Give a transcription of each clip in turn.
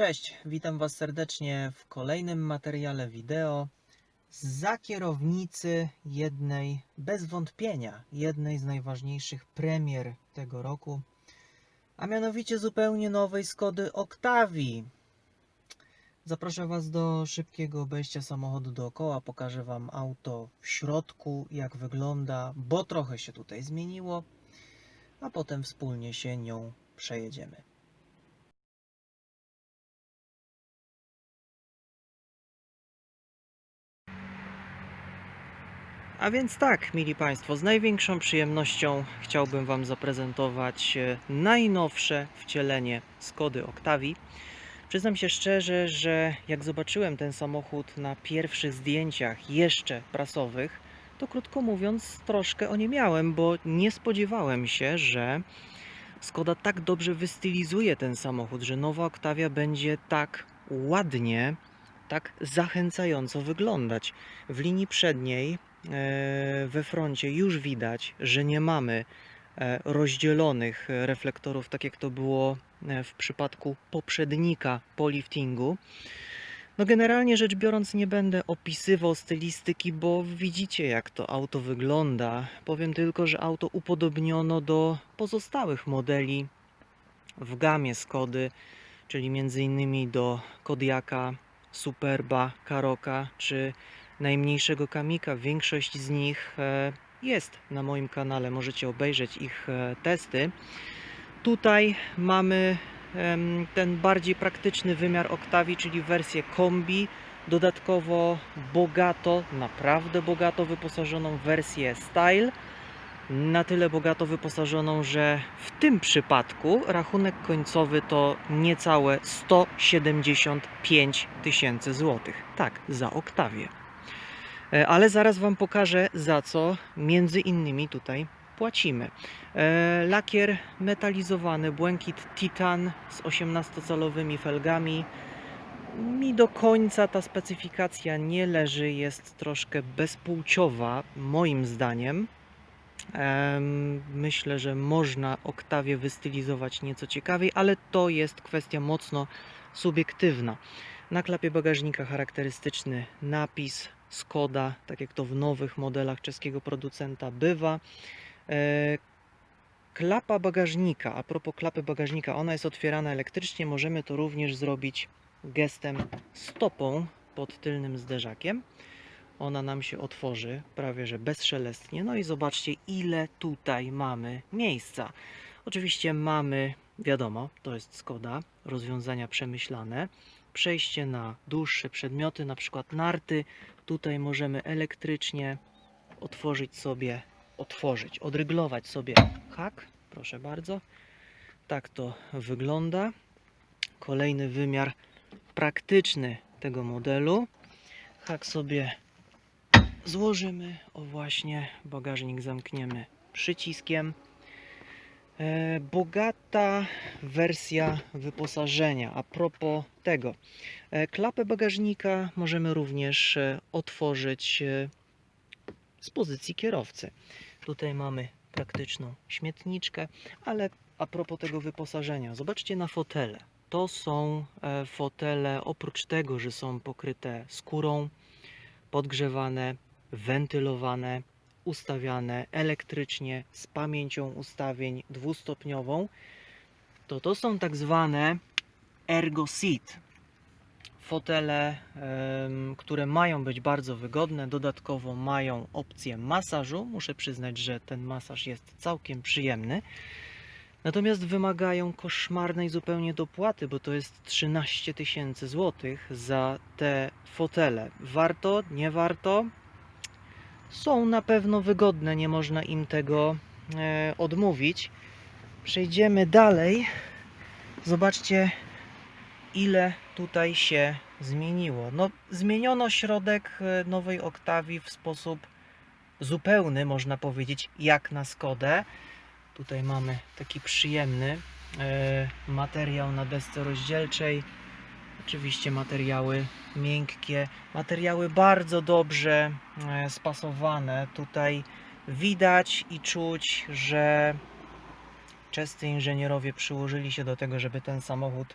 Cześć, witam Was serdecznie w kolejnym materiale wideo za kierownicy jednej, bez wątpienia, jednej z najważniejszych premier tego roku, a mianowicie zupełnie nowej Skody Octavii. Zapraszam Was do szybkiego obejścia samochodu dookoła, pokażę Wam auto w środku, jak wygląda, bo trochę się tutaj zmieniło, a potem wspólnie się nią przejedziemy. A więc tak, mili Państwo, z największą przyjemnością chciałbym Wam zaprezentować e, najnowsze wcielenie Skody Octavii. Przyznam się szczerze, że jak zobaczyłem ten samochód na pierwszych zdjęciach jeszcze prasowych, to krótko mówiąc troszkę o nie miałem, bo nie spodziewałem się, że Skoda tak dobrze wystylizuje ten samochód, że nowa Octavia będzie tak ładnie, tak zachęcająco wyglądać. W linii przedniej we froncie już widać, że nie mamy e, rozdzielonych e, reflektorów, tak jak to było e, w przypadku poprzednika po liftingu. No generalnie rzecz biorąc nie będę opisywał stylistyki, bo widzicie jak to auto wygląda. Powiem tylko, że auto upodobniono do pozostałych modeli w gamie Skody, czyli m.in. do Kodiaka, Superba, Karoka czy najmniejszego Kamika. Większość z nich e, jest na moim kanale, możecie obejrzeć ich e, testy. Tutaj mamy ten bardziej praktyczny wymiar Octavii, czyli wersję kombi, dodatkowo bogato, naprawdę bogato wyposażoną wersję Style, na tyle bogato wyposażoną, że w tym przypadku rachunek końcowy to niecałe 175 tysięcy złotych. Tak, za Octavię. E, Ale zaraz Wam pokażę za co między innymi tutaj płacimy. E, Lakier metalizowany, błękit Titan z 18-calowymi felgami. Mi do końca ta specyfikacja nie leży, jest troszkę bezpłciowa, moim zdaniem. Em, Myślę, że można Oktawię wystylizować nieco ciekawiej, ale to jest kwestia mocno subiektywna. Na klapie bagażnika charakterystyczny napis Skoda, tak jak to w nowych modelach czeskiego producenta bywa. E, Klapa bagażnika, a propos klapy bagażnika, ona jest otwierana elektrycznie. Możemy to również zrobić gestem stopą pod tylnym zderzakiem. Ona nam się otworzy prawie że bezszelestnie. No i zobaczcie, ile tutaj mamy miejsca. Oczywiście mamy, wiadomo, to jest Skoda, rozwiązania przemyślane. Przejście na dłuższe przedmioty, na przykład narty. Tutaj możemy elektrycznie otworzyć sobie, otworzyć, odryglować sobie hak. Proszę bardzo. Tak to wygląda. Kolejny wymiar praktyczny tego modelu. Hak sobie złożymy. O właśnie, bagażnik zamkniemy przyciskiem. E, bogata wersja wyposażenia. A propos tego, e, klapę bagażnika możemy również e, otworzyć z pozycji kierowcy. Tutaj mamy praktyczną śmietniczkę, ale a propos tego wyposażenia, zobaczcie na fotele. To są fotele, oprócz tego, że są pokryte skórą, podgrzewane, wentylowane, ustawiane elektrycznie z pamięcią ustawień dwustopniową, to to są tak zwane ergo seat. Fotele, które mają być bardzo wygodne, dodatkowo mają opcję masażu. Muszę przyznać, że ten masaż jest całkiem przyjemny. Natomiast wymagają koszmarnej zupełnie dopłaty, bo to jest 13 tysięcy złotych za te fotele. Warto, nie warto? Są na pewno wygodne, nie można im tego e, odmówić. Przejdziemy dalej. Zobaczcie, ile tutaj się zmieniło. No, zmieniono środek e, nowej Oktawii w sposób zupełny, można powiedzieć, jak na Skodę. Tutaj mamy taki przyjemny e, materiał na desce rozdzielczej. Oczywiście materiały miękkie, materiały bardzo dobrze e, spasowane. Tutaj widać i czuć, że czescy inżynierowie przyłożyli się do tego, żeby ten samochód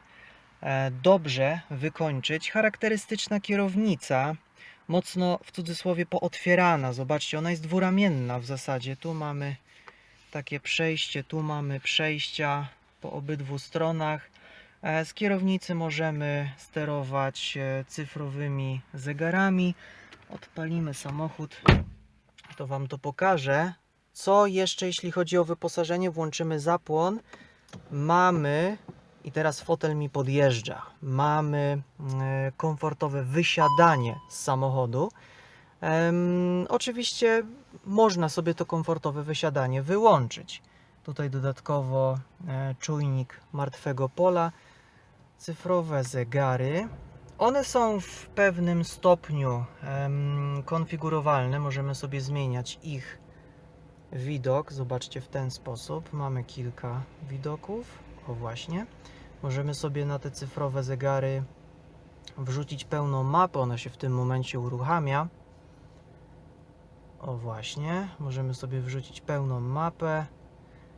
e, dobrze wykończyć. Charakterystyczna kierownica, mocno w cudzysłowie pootwierana. Zobaczcie, ona jest dwuramienna w zasadzie. Tu mamy takie przejście, tu mamy przejścia po obydwu stronach. E, Z kierownicy możemy sterować e, cyfrowymi zegarami. Odpalimy samochód, to Wam to pokażę. Co jeszcze, jeśli chodzi o wyposażenie? Włączymy zapłon. Mamy, i teraz fotel mi podjeżdża, mamy e, komfortowe wysiadanie z samochodu. Em, oczywiście można sobie to komfortowe wysiadanie wyłączyć. Tutaj dodatkowo czujnik martwego pola, cyfrowe zegary. One są w pewnym stopniu em, konfigurowalne. Możemy sobie zmieniać ich widok. Zobaczcie w ten sposób. Mamy kilka widoków. O właśnie. Możemy sobie na te cyfrowe zegary wrzucić pełną mapę. Ona się w tym momencie uruchamia. O właśnie. Możemy sobie wrzucić pełną mapę.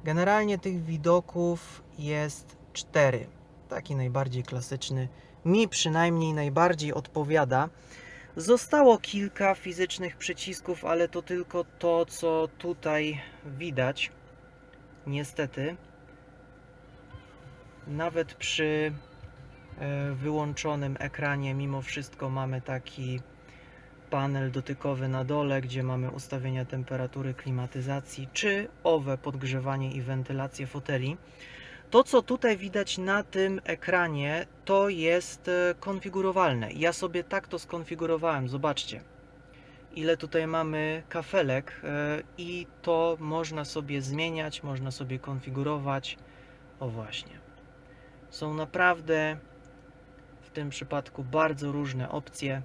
Generalnie tych widoków jest cztery. Taki najbardziej klasyczny mi przynajmniej najbardziej odpowiada. Zostało kilka fizycznych przycisków, ale to tylko to, co tutaj widać. Niestety. Nawet przy e, wyłączonym ekranie, mimo wszystko mamy taki panel dotykowy na dole, gdzie mamy ustawienia temperatury, klimatyzacji, czy owe podgrzewanie i wentylację foteli. To, co tutaj widać na tym ekranie, to jest e, konfigurowalne. Ja sobie tak to skonfigurowałem. Zobaczcie, ile tutaj mamy kafelek e, i to można sobie zmieniać, można sobie konfigurować. O właśnie. Są naprawdę w tym przypadku bardzo różne opcje.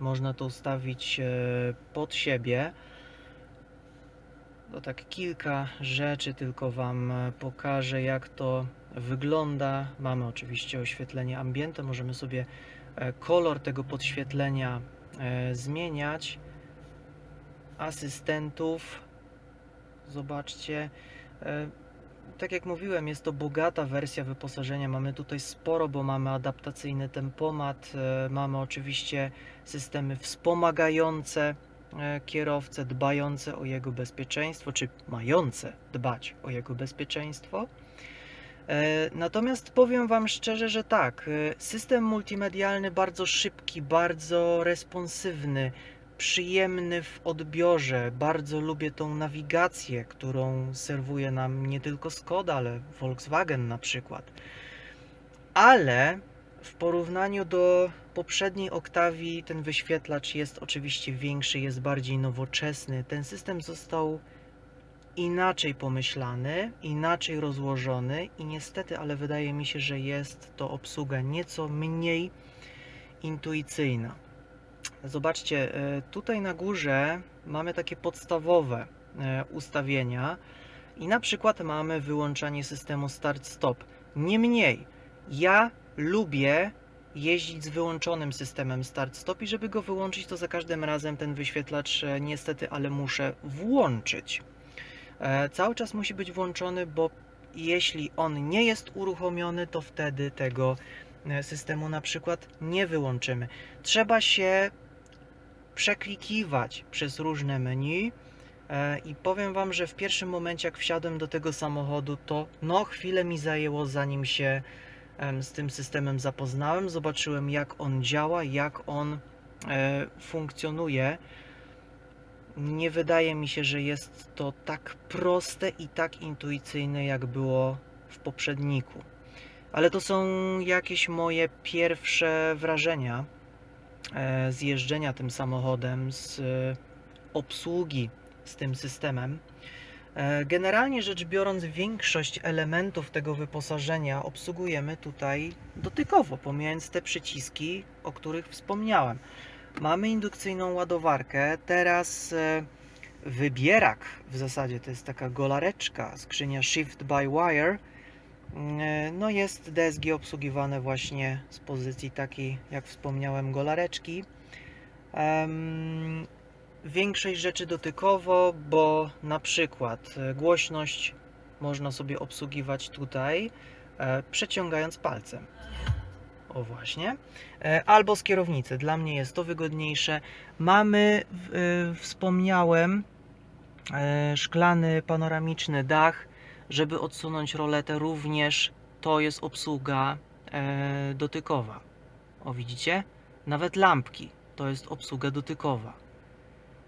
Można to ustawić e, pod siebie. To tak kilka rzeczy tylko Wam e, pokażę, jak to wygląda. Mamy oczywiście oświetlenie ambiente, możemy sobie e, kolor tego podświetlenia e, zmieniać. Asystentów, zobaczcie. Tak jak mówiłem, jest to bogata wersja wyposażenia. Mamy tutaj sporo, bo mamy adaptacyjny tempomat, mamy oczywiście systemy wspomagające kierowcę, dbające o jego bezpieczeństwo, czy mające dbać o jego bezpieczeństwo. E, Natomiast powiem Wam szczerze, że tak, e, system multimedialny bardzo szybki, bardzo responsywny, przyjemny w odbiorze. Bardzo lubię tą nawigację, którą serwuje nam nie tylko Skoda, ale Volkswagen na przykład. Ale w porównaniu do poprzedniej Oktawii ten wyświetlacz jest oczywiście większy, jest bardziej nowoczesny. Ten system został inaczej pomyślany, inaczej rozłożony i niestety, ale wydaje mi się, że jest to obsługa nieco mniej intuicyjna. Zobaczcie, e, tutaj na górze mamy takie podstawowe e, ustawienia i na przykład mamy wyłączanie systemu start-stop. Niemniej, ja lubię jeździć z wyłączonym systemem start-stop i żeby go wyłączyć, to za każdym razem ten wyświetlacz e, niestety, ale muszę włączyć. E, Cały czas musi być włączony, bo jeśli on nie jest uruchomiony, to wtedy tego e, systemu na przykład nie wyłączymy. Trzeba się przeklikiwać przez różne menu. I powiem Wam, że w pierwszym momencie, jak wsiadłem do tego samochodu, to no chwilę mi zajęło, zanim się z tym systemem zapoznałem. Zobaczyłem, jak on działa, jak on e, funkcjonuje. Nie wydaje mi się, że jest to tak proste i tak intuicyjne, jak było w poprzedniku. Ale to są jakieś moje pierwsze wrażenia e, z jeżdżenia tym samochodem, z e, obsługi z tym systemem. E, Generalnie rzecz biorąc, większość elementów tego wyposażenia obsługujemy tutaj dotykowo, pomijając te przyciski, o których wspomniałem. Mamy indukcyjną ładowarkę, teraz e, wybierak, w zasadzie to jest taka golareczka, skrzynia Shift by Wire. E, No jest DSG obsługiwane właśnie z pozycji takiej, jak wspomniałem, golareczki. Em, Większość rzeczy dotykowo, bo na przykład e, głośność można sobie obsługiwać tutaj, e, przeciągając palcem. o właśnie, e, albo z kierownicy. Dla mnie jest to wygodniejsze. Mamy, wspomniałem, szklany panoramiczny dach, żeby odsunąć roletę również to jest obsługa dotykowa. O widzicie? Nawet lampki to jest obsługa dotykowa.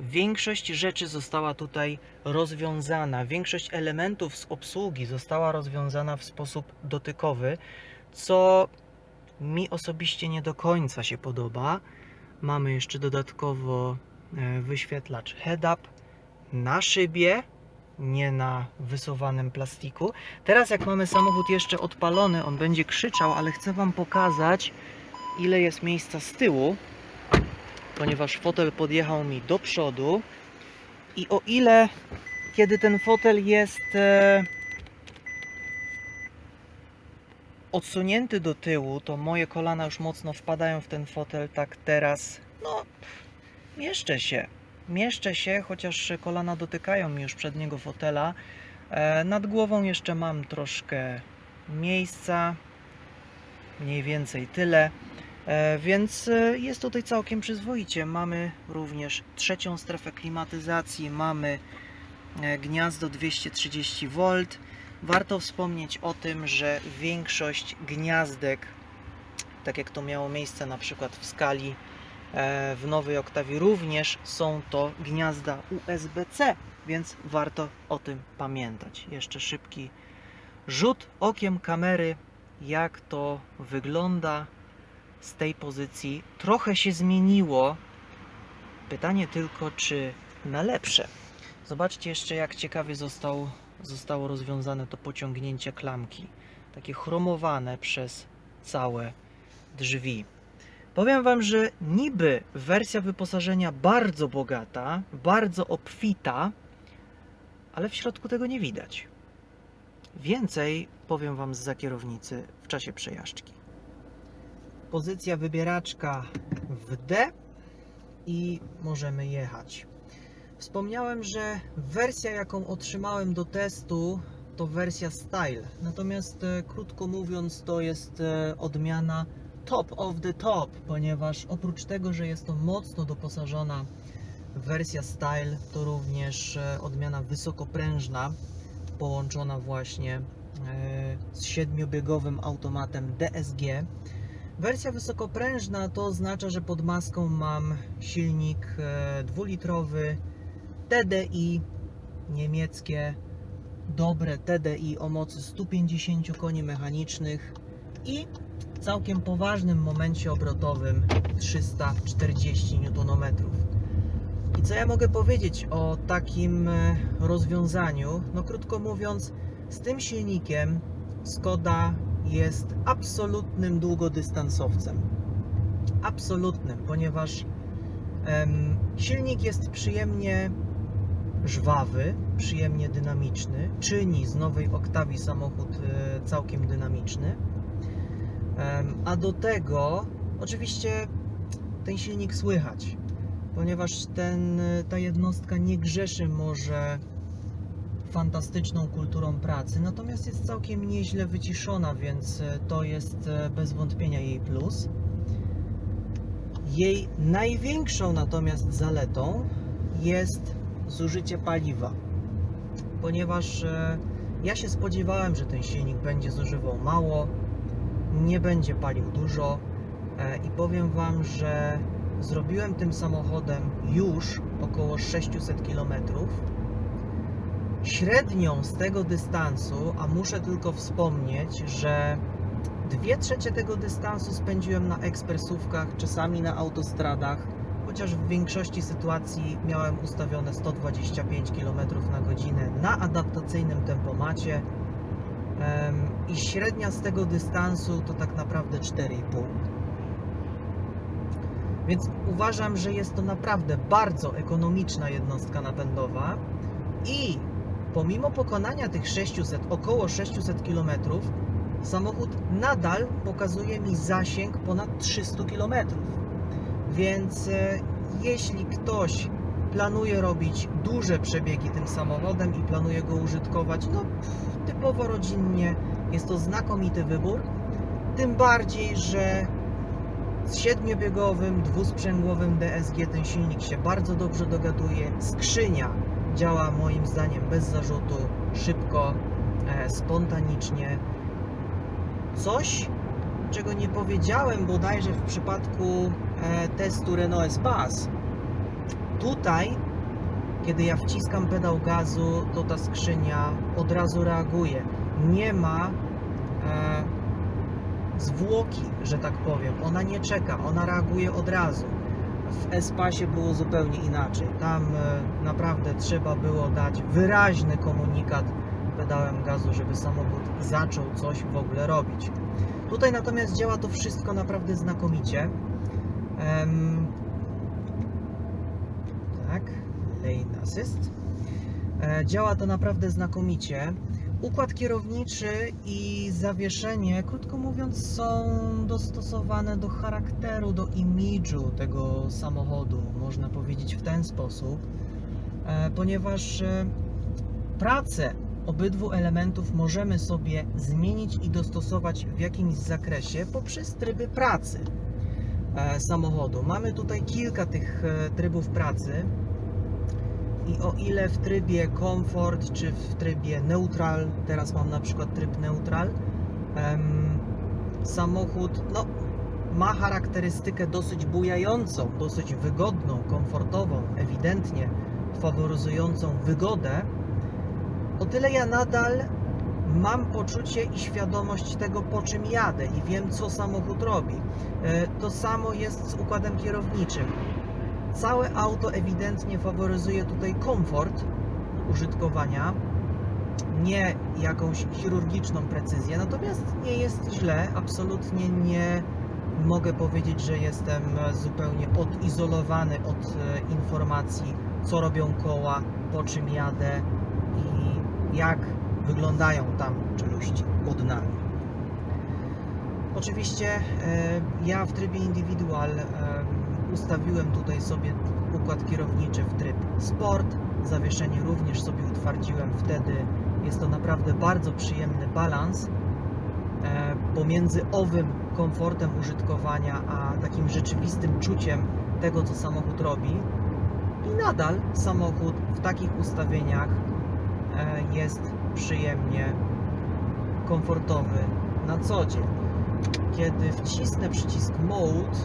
Większość rzeczy została tutaj rozwiązana, większość elementów z obsługi została rozwiązana w sposób dotykowy, co mi osobiście nie do końca się podoba. Mamy jeszcze dodatkowo e, wyświetlacz head-up na szybie, nie na wysuwanym plastiku. Teraz jak mamy samochód jeszcze odpalony, on będzie krzyczał, ale chcę Wam pokazać ile jest miejsca z tyłu, ponieważ fotel podjechał mi do przodu i o ile kiedy ten fotel jest e, odsunięty do tyłu, to moje kolana już mocno wpadają w ten fotel, tak teraz no mieszczę się. Mieszczę się, chociaż kolana dotykają mi już przedniego fotela. E, nad głową jeszcze mam troszkę miejsca, mniej więcej tyle. E, Więc e, jest tutaj całkiem przyzwoicie. Mamy również trzecią strefę klimatyzacji, mamy e, gniazdo 230V. Warto wspomnieć o tym, że większość gniazdek, tak jak to miało miejsce na przykład w skali w nowej Oktawie, również są to gniazda USB-C, więc warto o tym pamiętać. Jeszcze szybki rzut okiem kamery, jak to wygląda z tej pozycji trochę się zmieniło. Pytanie tylko, czy na lepsze. Zobaczcie jeszcze, jak ciekawie został, zostało rozwiązane to pociągnięcie klamki. Takie chromowane przez całe drzwi. Powiem Wam, że niby wersja wyposażenia bardzo bogata, bardzo obfita, ale w środku tego nie widać. Więcej powiem Wam z kierownicy w czasie przejażdżki pozycja wybieraczka w D i możemy jechać. Wspomniałem, że wersja jaką otrzymałem do testu to wersja Style. Natomiast e, krótko mówiąc to jest e, odmiana top of the top, ponieważ oprócz tego, że jest to mocno doposażona wersja Style, to również e, odmiana wysokoprężna połączona właśnie z siedmiobiegowym automatem DSG. Wersja wysokoprężna to oznacza, że pod maską mam silnik e, dwulitrowy TDI niemieckie, dobre TDI o mocy 150 koni mechanicznych i w całkiem poważnym momencie obrotowym 340 Nm. I co ja mogę powiedzieć o takim e, rozwiązaniu? No krótko mówiąc, z tym silnikiem Skoda jest absolutnym długodystansowcem. Absolutnym, ponieważ em, silnik jest przyjemnie żwawy, przyjemnie dynamiczny, czyni z nowej Octavii samochód e, całkiem dynamiczny. Em, a do tego oczywiście ten silnik słychać, ponieważ ten, ta jednostka nie grzeszy może fantastyczną kulturą pracy, natomiast jest całkiem nieźle wyciszona, więc e, to jest e, bez wątpienia jej plus. Jej największą natomiast zaletą jest zużycie paliwa, ponieważ e, ja się spodziewałem, że ten silnik będzie zużywał mało, nie będzie palił dużo i powiem Wam, że zrobiłem tym samochodem już około 600 kilometrów średnią z tego dystansu, a muszę tylko wspomnieć, że dwie trzecie tego dystansu spędziłem na ekspresówkach, czasami na autostradach, chociaż w większości sytuacji miałem ustawione 125 km na godzinę na adaptacyjnym tempomacie em, i średnia z tego dystansu to tak naprawdę 4,5. Więc uważam, że jest to naprawdę bardzo ekonomiczna jednostka napędowa i pomimo pokonania tych 600, około 600 km, samochód nadal pokazuje mi zasięg ponad 300 km. Więc e, jeśli ktoś planuje robić duże przebiegi tym samochodem i planuje go użytkować, no typowo rodzinnie, jest to znakomity wybór. Tym bardziej, że z siedmiobiegowym, dwusprzęgłowym DSG ten silnik się bardzo dobrze dogaduje. Skrzynia działa moim zdaniem bez zarzutu, szybko, e, spontanicznie. Coś, czego nie powiedziałem bodajże w przypadku e, testu Renault Espace. Tutaj, kiedy ja wciskam pedał gazu, to ta skrzynia od razu reaguje. Nie ma e, zwłoki, że tak powiem. Ona nie czeka, ona reaguje od razu. W Espacie było zupełnie inaczej. Tam e, naprawdę trzeba było dać wyraźny komunikat pedałem gazu, żeby samochód zaczął coś w ogóle robić. Tutaj natomiast działa to wszystko naprawdę znakomicie. Em, tak, lane assist. E, Działa to naprawdę znakomicie. Układ kierowniczy i zawieszenie, krótko mówiąc, są dostosowane do charakteru, do imidżu tego samochodu, można powiedzieć w ten sposób, e, ponieważ e, pracę obydwu elementów możemy sobie zmienić i dostosować w jakimś zakresie poprzez tryby pracy e, samochodu. Mamy tutaj kilka tych trybów pracy. I o ile w trybie komfort czy w trybie neutral, teraz mam na przykład tryb neutral, samochód no, ma charakterystykę dosyć bujającą, dosyć wygodną, komfortową, ewidentnie faworyzującą wygodę, o tyle ja nadal mam poczucie i świadomość tego, po czym jadę i wiem, co samochód robi. E, To samo jest z układem kierowniczym. Całe auto ewidentnie faworyzuje tutaj komfort użytkowania, nie jakąś chirurgiczną precyzję, natomiast nie jest źle, absolutnie nie mogę powiedzieć, że jestem zupełnie odizolowany od e, informacji, co robią koła, po czym jadę i jak wyglądają tam czeluści pod nami. Oczywiście e, ja w trybie indywidual e, ustawiłem tutaj sobie układ kierowniczy w tryb sport. Zawieszenie również sobie utwardziłem wtedy. Jest to naprawdę bardzo przyjemny balans e, pomiędzy owym komfortem użytkowania, a takim rzeczywistym czuciem tego, co samochód robi. I nadal samochód w takich ustawieniach e, jest przyjemnie komfortowy na co dzień. Kiedy wcisnę przycisk Mode,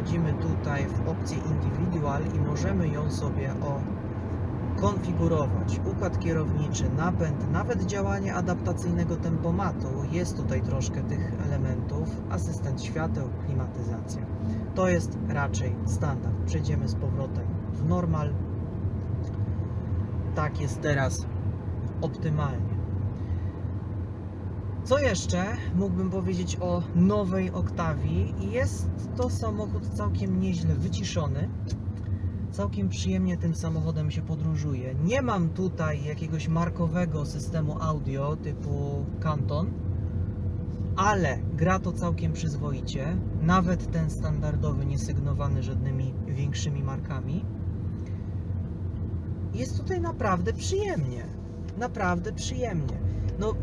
wchodzimy tutaj w opcję Individual i możemy ją sobie o konfigurować. Układ kierowniczy, napęd, nawet działanie adaptacyjnego tempomatu. Jest tutaj troszkę tych elementów. Asystent świateł, klimatyzacja. To jest raczej standard. Przejdziemy z powrotem w normal. Tak jest teraz optymalnie. Co jeszcze mógłbym powiedzieć o nowej Oktawii? Jest to samochód całkiem nieźle wyciszony. Całkiem przyjemnie tym samochodem się podróżuje. Nie mam tutaj jakiegoś markowego systemu audio typu Canton, ale gra to całkiem przyzwoicie. Nawet ten standardowy, niesygnowany żadnymi większymi markami. Jest tutaj naprawdę przyjemnie. Naprawdę przyjemnie. No,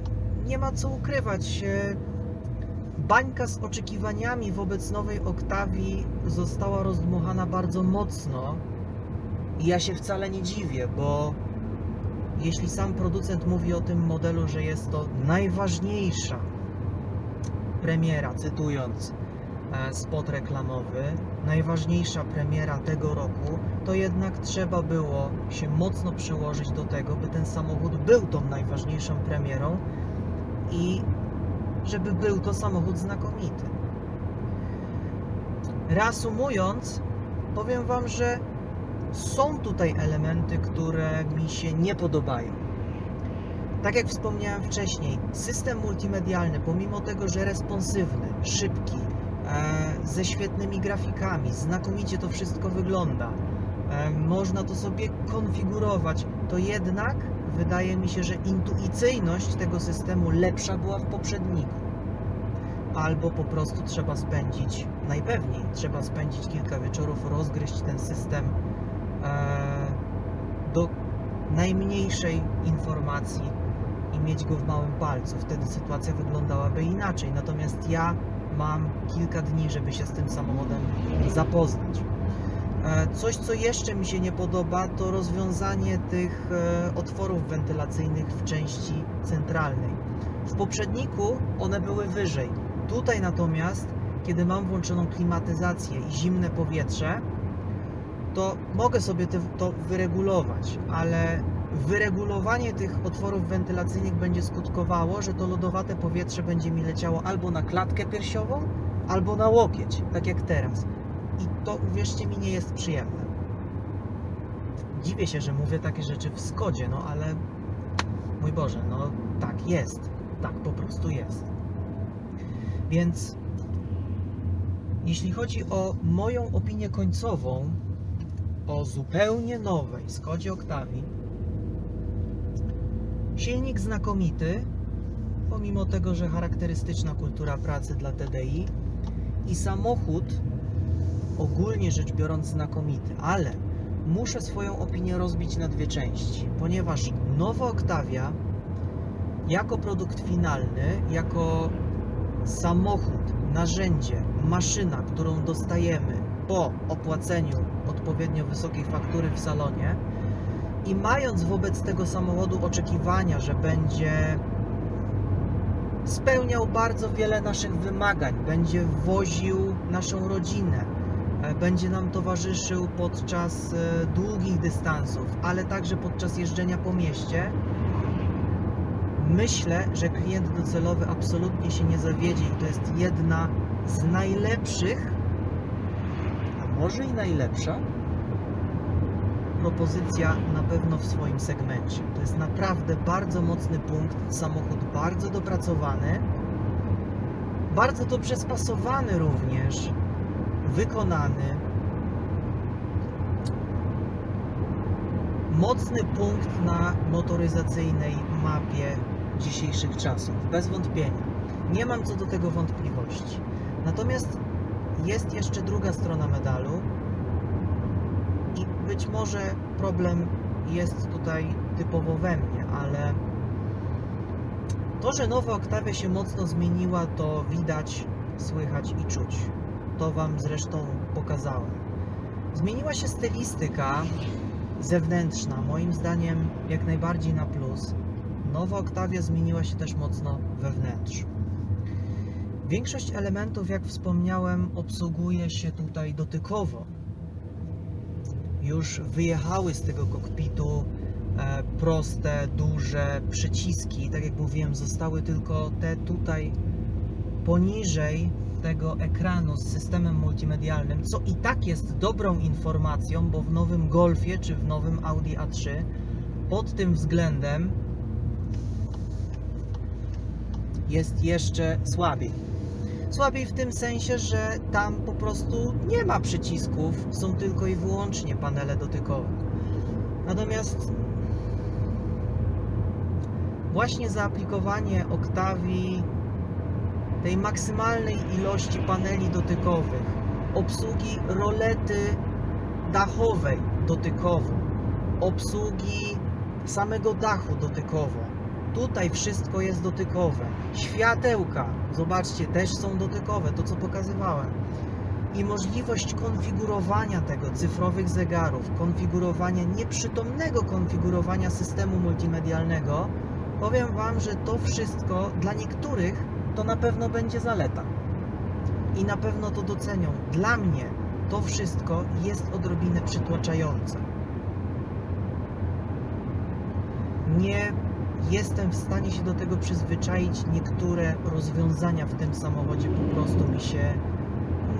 nie ma co ukrywać. e, Bańka z oczekiwaniami wobec nowej Oktawii została rozdmuchana bardzo mocno. I ja się wcale nie dziwię, bo jeśli sam producent mówi o tym modelu, że jest to najważniejsza premiera, cytując e, spot reklamowy, najważniejsza premiera tego roku, to jednak trzeba było się mocno przyłożyć do tego, by ten samochód był tą najważniejszą premierą i żeby był to samochód znakomity. Reasumując, powiem Wam, że są tutaj elementy, które mi się nie podobają. Tak jak wspomniałem wcześniej, system multimedialny, pomimo tego, że responsywny, szybki, e, ze świetnymi grafikami, znakomicie to wszystko wygląda, e, można to sobie konfigurować, to jednak wydaje mi się, że intuicyjność tego systemu lepsza była w poprzedniku. Albo po prostu trzeba spędzić, najpewniej trzeba spędzić kilka wieczorów, rozgryźć ten system e, do najmniejszej informacji i mieć go w małym palcu. Wtedy sytuacja wyglądałaby inaczej. Natomiast ja mam kilka dni, żeby się z tym samochodem zapoznać. E, Coś, co jeszcze mi się nie podoba, to rozwiązanie tych e, otworów wentylacyjnych w części centralnej. W poprzedniku one były wyżej. Tutaj natomiast, kiedy mam włączoną klimatyzację i zimne powietrze, to mogę sobie to wyregulować, ale wyregulowanie tych otworów wentylacyjnych będzie skutkowało, że to lodowate powietrze będzie mi leciało albo na klatkę piersiową, albo na łokieć, tak jak teraz. I to, uwierzcie mi, nie jest przyjemne. Dziwię się, że mówię takie rzeczy w Skodzie, no ale mój Boże, no tak jest. Tak po prostu jest. Więc jeśli chodzi o moją opinię końcową o zupełnie nowej Skodzie Octavii, silnik znakomity, pomimo tego, że charakterystyczna kultura pracy dla TDI i samochód ogólnie rzecz biorąc znakomity, ale muszę swoją opinię rozbić na dwie części, ponieważ nowa Octavia jako produkt finalny, jako samochód, narzędzie, maszyna, którą dostajemy po opłaceniu odpowiednio wysokiej faktury w salonie i mając wobec tego samochodu oczekiwania, że będzie spełniał bardzo wiele naszych wymagań, będzie woził naszą rodzinę, będzie nam towarzyszył podczas e, długich dystansów, ale także podczas jeżdżenia po mieście, myślę, że klient docelowy absolutnie się nie zawiedzie i to jest jedna z najlepszych, a może i najlepsza propozycja na pewno w swoim segmencie. To jest naprawdę bardzo mocny punkt, samochód bardzo dopracowany, bardzo dobrze spasowany również, wykonany. Mocny punkt na motoryzacyjnej mapie dzisiejszych czasów, bez wątpienia. Nie mam co do tego wątpliwości. Natomiast jest jeszcze druga strona medalu, i być może problem jest tutaj typowo we mnie, ale to, że nowa Octavia się mocno zmieniła, to widać, słychać i czuć. To Wam zresztą pokazałem. Zmieniła się stylistyka zewnętrzna, moim zdaniem jak najbardziej na plus. Nowa Octavia zmieniła się też mocno we wnętrzu. Większość elementów, jak wspomniałem, obsługuje się tutaj dotykowo już wyjechały z tego kokpitu e, proste, duże przyciski. Tak jak mówiłem, zostały tylko te tutaj poniżej tego ekranu z systemem multimedialnym, co i tak jest dobrą informacją, bo w nowym Golfie czy w nowym Audi A3 pod tym względem jest jeszcze słabiej. Słabiej w tym sensie, że tam po prostu nie ma przycisków, są tylko i wyłącznie panele dotykowe. Natomiast właśnie zaaplikowanie Octavii tej maksymalnej ilości paneli dotykowych, obsługi rolety dachowej dotykowo, obsługi samego dachu dotykowo, Tutaj wszystko jest dotykowe. Światełka, zobaczcie, też są dotykowe, to co pokazywałem. I możliwość konfigurowania tego, cyfrowych zegarów, konfigurowania, nieprzytomnego konfigurowania systemu multimedialnego, powiem Wam, że to wszystko dla niektórych to na pewno będzie zaleta. I na pewno to docenią. Dla mnie to wszystko jest odrobinę przytłaczające. Nie jestem w stanie się do tego przyzwyczaić. Niektóre rozwiązania w tym samochodzie po prostu mi się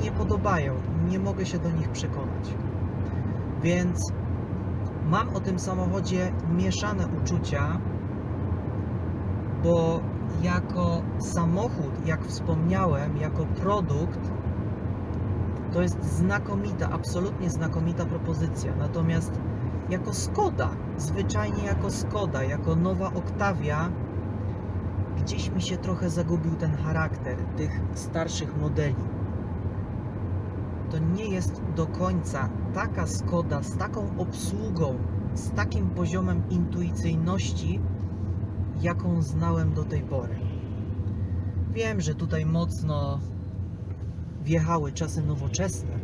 nie podobają. Nie mogę się do nich przekonać. Więc mam o tym samochodzie mieszane uczucia, bo jako samochód, jak wspomniałem, jako produkt, to jest znakomita, absolutnie znakomita propozycja. Natomiast jako Skoda, zwyczajnie jako Skoda, jako nowa Octavia, gdzieś mi się trochę zagubił ten charakter tych starszych modeli. To nie jest do końca taka Skoda z taką obsługą, z takim poziomem intuicyjności, jaką znałem do tej pory. Wiem, że tutaj mocno wjechały czasy nowoczesne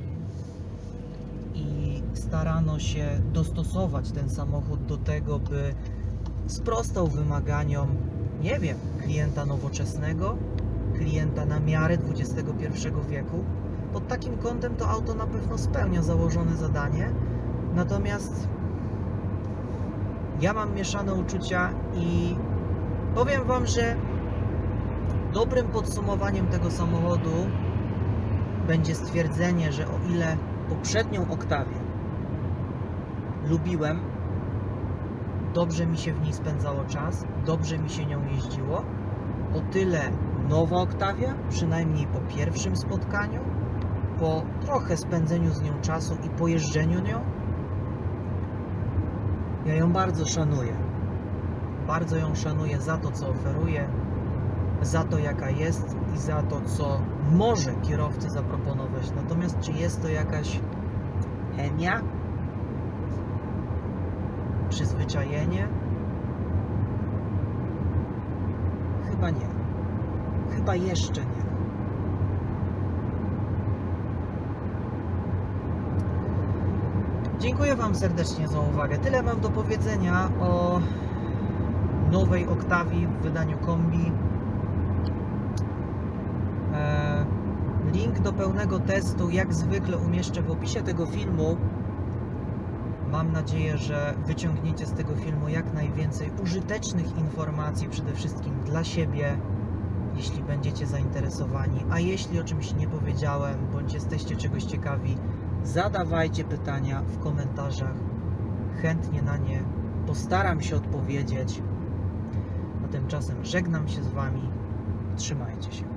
i starano się dostosować ten samochód do tego, by sprostał wymaganiom, nie wiem, klienta nowoczesnego, klienta na miarę XXI wieku. Pod takim kątem to auto na pewno spełnia założone zadanie, natomiast ja mam mieszane uczucia i powiem Wam, że dobrym podsumowaniem tego samochodu będzie stwierdzenie, że o ile poprzednią Oktawię lubiłem, dobrze mi się w niej spędzało czas, dobrze mi się nią jeździło, o tyle nowa Oktawia, przynajmniej po pierwszym spotkaniu, po trochę spędzeniu z nią czasu i pojeżdżeniu nią, ja ją bardzo szanuję. Bardzo ją szanuję za to, co oferuje, za to, jaka jest i za to, co może kierowcy zaproponować. Natomiast czy jest to jakaś chemia? Przyzwyczajenie? Chyba nie. Chyba jeszcze nie. Dziękuję Wam serdecznie za uwagę. Tyle mam do powiedzenia o nowej Oktawii w wydaniu kombi. E, Link do pełnego testu, jak zwykle, umieszczę w opisie tego filmu. Mam nadzieję, że wyciągniecie z tego filmu jak najwięcej użytecznych informacji, przede wszystkim dla siebie, jeśli będziecie zainteresowani. A jeśli o czymś nie powiedziałem, bądź jesteście czegoś ciekawi, zadawajcie pytania w komentarzach. Chętnie na nie postaram się odpowiedzieć. Tymczasem żegnam się z Wami. Trzymajcie się.